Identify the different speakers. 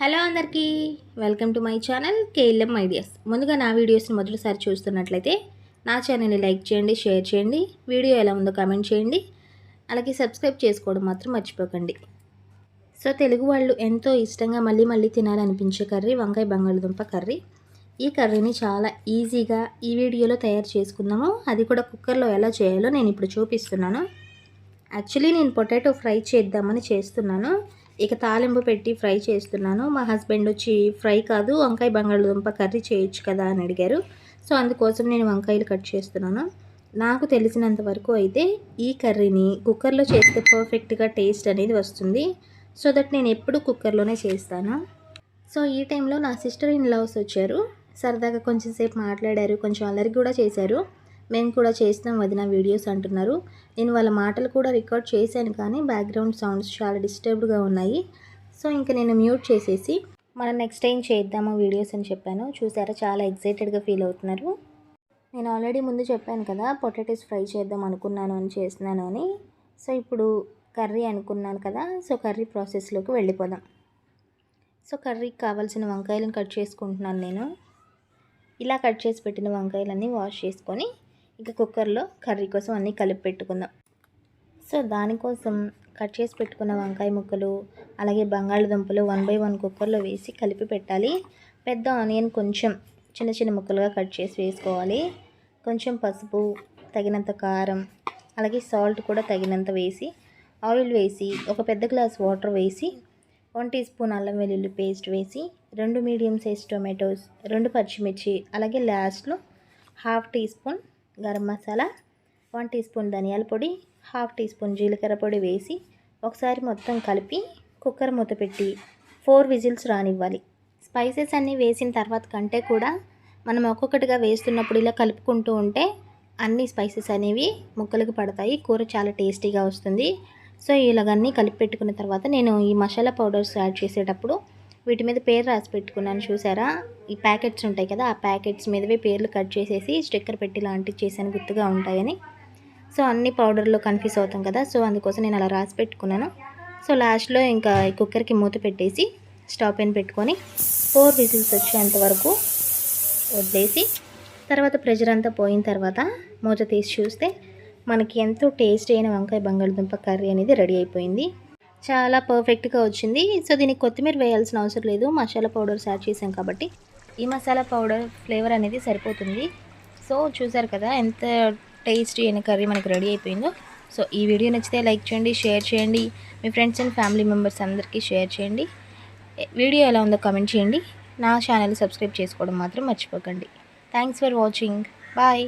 Speaker 1: Hello అందరికీ welcome to my channel KLM ideas. ముందుగా నా వీడియోస్ని మొదటిసారి చూస్తున్నట్లయితే నా ఛానల్ని లైక్ చేయండి షేర్ చేయండి వీడియో ఎలా ఉందో కామెంట్ చేయండి అలాగే సబ్స్క్రైబ్ చేసుకోవడం మాత్రం మర్చిపోకండి. సో తెలుగు వాళ్ళు ఎంతో ఇష్టంగా మళ్ళీ మళ్ళీ తినాలనిపించే కర్రీ వంకాయ బంగాళదుంప కర్రీ. ఈ కర్రీని చాలా ఈజీగా ఈ వీడియోలో తయారు చేసుకుందాము. అది కూడా కుక్కర్లో ఎలా చేయాలో నేను ఇప్పుడు చూపిస్తున్నాను. యాక్చువల్లీ నేను పొటాటో ఫ్రై చేద్దామని చేస్తున్నాను. ఇక తాలింపు పెట్టి ఫ్రై చేస్తున్నాను. మా హస్బెండ్ వచ్చి ఫ్రై కాదు వంకాయ బంగాళదుంప కర్రీ చేయొచ్చు కదా అని అడిగారు. సో అందుకోసం నేను వంకాయలు కట్ చేస్తున్నాను. నాకు తెలిసినంత వరకు అయితే ఈ కర్రీని కుక్కర్లో చేస్తే పర్ఫెక్ట్గా టేస్ట్ అనేది వస్తుంది. సో దట్ నేను ఎప్పుడు కుక్కర్లోనే చేస్తాను. సో ఈ టైంలో నా సిస్టర్ ఇన్ లవ్స్ వచ్చారు. సరదాగా కొంచెం సేపు మాట్లాడారు కొంచెం అల్లరి కూడా చేశారు. మేము కూడా చేస్తాం వదిన వీడియోస్ అంటున్నారు. నేను వాళ్ళ మాటలు కూడా రికార్డ్ చేశాను కానీ బ్యాక్గ్రౌండ్ సౌండ్స్ చాలా డిస్టర్బ్డ్గా ఉన్నాయి. సో ఇంకా నేను మ్యూట్ చేసేసి మనం నెక్స్ట్ టైం చేద్దాము వీడియోస్ అని చెప్పాను. చూసారా? చాలా ఎక్సైటెడ్గా ఫీల్ అవుతున్నారు. నేను ఆల్రెడీ ముందు చెప్పాను కదా పొటాటోస్ ఫ్రై చేద్దాం అనుకున్నాను అని చేస్తున్నాను అని. సో ఇప్పుడు కర్రీ అనుకున్నాను కదా సో కర్రీ ప్రాసెస్లోకి వెళ్ళిపోదాం. సో కర్రీకి కావాల్సిన వంకాయలను కట్ చేసుకుంటున్నాను నేను. ఇలా కట్ చేసి పెట్టిన వంకాయలన్నీ వాష్ చేసుకొని ఇక కుక్కర్లో కర్రీ కోసం అన్నీ కలిపి పెట్టుకుందాం. సో దానికోసం కట్ చేసి పెట్టుకున్న వంకాయ ముక్కలు అలాగే బంగాళదుంపలు వన్ బై వన్ కుక్కర్లో వేసి కలిపి పెట్టాలి. పెద్ద ఆనియన్ కొంచెం చిన్న చిన్న ముక్కలుగా కట్ చేసి వేసుకోవాలి. కొంచెం పసుపు తగినంత కారం అలాగే సాల్ట్ కూడా తగినంత వేసి ఆయిల్ వేసి ఒక పెద్ద గ్లాస్ వాటర్ వేసి వన్ టీ స్పూన్ అల్లం వెల్లుల్లి పేస్ట్ వేసి రెండు మీడియం సైజ్ టొమాటోస్ రెండు పచ్చిమిర్చి అలాగే లాస్ట్లో half teaspoon garam masala one teaspoon ధనియాల పొడి హాఫ్ టీ స్పూన్ జీలకర్ర పొడి వేసి ఒకసారి మొత్తం కలిపి కుక్కర్ మూత పెట్టి ఫోర్ విజిల్స్ రానివ్వాలి. స్పైసెస్ అన్నీ వేసిన తర్వాత కంటే కూడా మనం ఒక్కొక్కటిగా వేస్తున్నప్పుడు ఇలా కలుపుకుంటూ ఉంటే అన్ని స్పైసెస్ అనేవి ముక్కలకు పడతాయి. కూర చాలా టేస్టీగా వస్తుంది. సో ఇలాగన్నీ కలిపి పెట్టుకున్న తర్వాత నేను ఈ మసాలా పౌడర్స్ యాడ్ చేసేటప్పుడు వీటి మీద పేరు రాసి పెట్టుకున్నాను చూసారా? ఈ ప్యాకెట్స్ ఉంటాయి కదా ఆ ప్యాకెట్స్ మీదవే పేర్లు కట్ చేసేసి స్టిక్కర్ పెట్టి లాంటివి చేశాను గుర్తుగా ఉంటాయని. సో అన్ని పౌడర్లో కన్ఫ్యూజ్ అవుతాం కదా సో అందుకోసం నేను అలా రాసి పెట్టుకున్నాను. సో లాస్ట్లో ఇంకా ఈ కుక్కర్కి మూత పెట్టేసి స్టవ్ పైన పెట్టుకొని ఫోర్ విజిల్స్ వచ్చేంత వరకు వదిలేసి తర్వాత ప్రెషర్ అంతా పోయిన తర్వాత మూత తీసి చూస్తే మనకి ఎంతో టేస్ట్ అయిన వంకాయ బంగాళదుంప కర్రీ అనేది రెడీ అయిపోయింది. చాలా పర్ఫెక్ట్గా వచ్చింది. సో దీనికి కొత్తిమీర వేయాల్సిన అవసరం లేదు. మసాలా పౌడర్స్ యాడ్ చేసాం కాబట్టి. ఈ మసాలా పౌడర్ ఫ్లేవర్ అనేది సరిపోతుంది. సో చూసారు కదా ఎంత టేస్టీ అయిన కర్రీ మనకి రెడీ అయిపోయిందో. సో ఈ వీడియో నచ్చితే లైక్ చేయండి షేర్ చేయండి. మీ ఫ్రెండ్స్ అండ్ ఫ్యామిలీ మెంబర్స్ అందరికీ షేర్ చేయండి. వీడియో ఎలా ఉందో కమెంట్ చేయండి. నా ఛానల్ సబ్స్క్రైబ్ చేసుకోవడం మాత్రం మర్చిపోకండి. Thanks for watching. బాయ్.